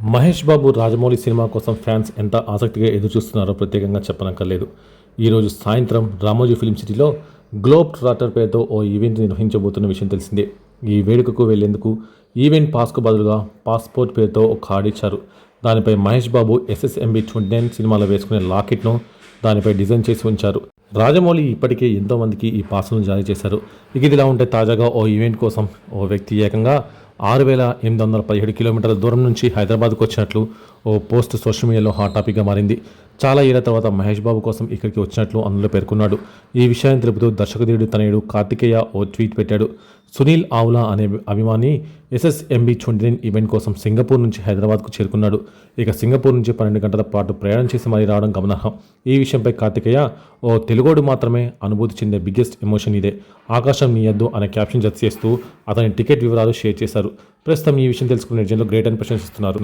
Mahesh Babu Rajamouli cinema కోసం fans ఎంత ఆసక్తిగా ఎదురుచూస్తున్నారో ప్రత్యేకంగా చెప్పనక్కర్లేదు. ఈరోజు సాయంత్రం రామోజీ ఫిల్మ్ సిటీలో గ్లోబ్ ట్రాటర్ పేరుతో ఓ ఈవెంట్ నిర్వహించబోతున్న విషయం తెలిసిందే. ఈ వేడుకకు వెళ్ళేందుకు ఈవెంట్ పాస్కు బదులుగా పాస్పోర్ట్ పేరుతో ఒక కార్డు ఇచ్చారు. దానిపై Mahesh Babu SSMB twenty nine సినిమాలో వేసుకునే లాకెట్ను దానిపై డిజైన్ చేసి ఉంచారు. రాజమౌళి ఇప్పటికే ఎంతోమందికి ఈ పాస్ను జారీ చేశారు. ఇక ఇదిలా ఉంటే తాజాగా ఓ ఈవెంట్ కోసం ఓ వ్యక్తి ఏకంగా ఆరు వేల ఎనిమిది వందల పదిహేడు కిలోమీటర్ల దూరం నుంచి హైదరాబాద్కు వచ్చినట్లు ఓ పోస్ట్ సోషల్ మీడియాలో హాట్ టాపిక్గా మారింది. చాలా ఏళ్ళ తర్వాత మహేష్ బాబు కోసం ఇక్కడికి వచ్చినట్లు అందులో పేర్కొన్నాడు. ఈ విషయాన్ని తెలుపుతూ దర్శకధీరుడు తనయుడు కార్తికేయ ఓ ట్వీట్ పెట్టాడు. సునీల్ ఆవులా అనే అభిమాని ఎస్ఎస్ఎంబి ట్వంటీ ఈవెంట్ కోసం సింగపూర్ నుంచి హైదరాబాద్కు చేరుకున్నాడు. ఇక సింగపూర్ నుంచి పన్నెండు గంటల పాటు ప్రయాణం చేసి మరీ రావడం గమనార్హం. ఈ విషయంపై కార్తికేయ ఓ తెలుగోడు మాత్రమే అనుభూతి చెందే బిగ్గెస్ట్ ఎమోషన్ ఇదే. ఆకాశం నీయద్దు అనే క్యాప్షన్ జత చేస్తూ అతని టికెట్ వివరాలు షేర్ చేశారు. ప్రస్తుతం ఈ విషయం తెలుసుకున్న జనంలో గ్రేట్ అని ప్రశంసిస్తున్నారు.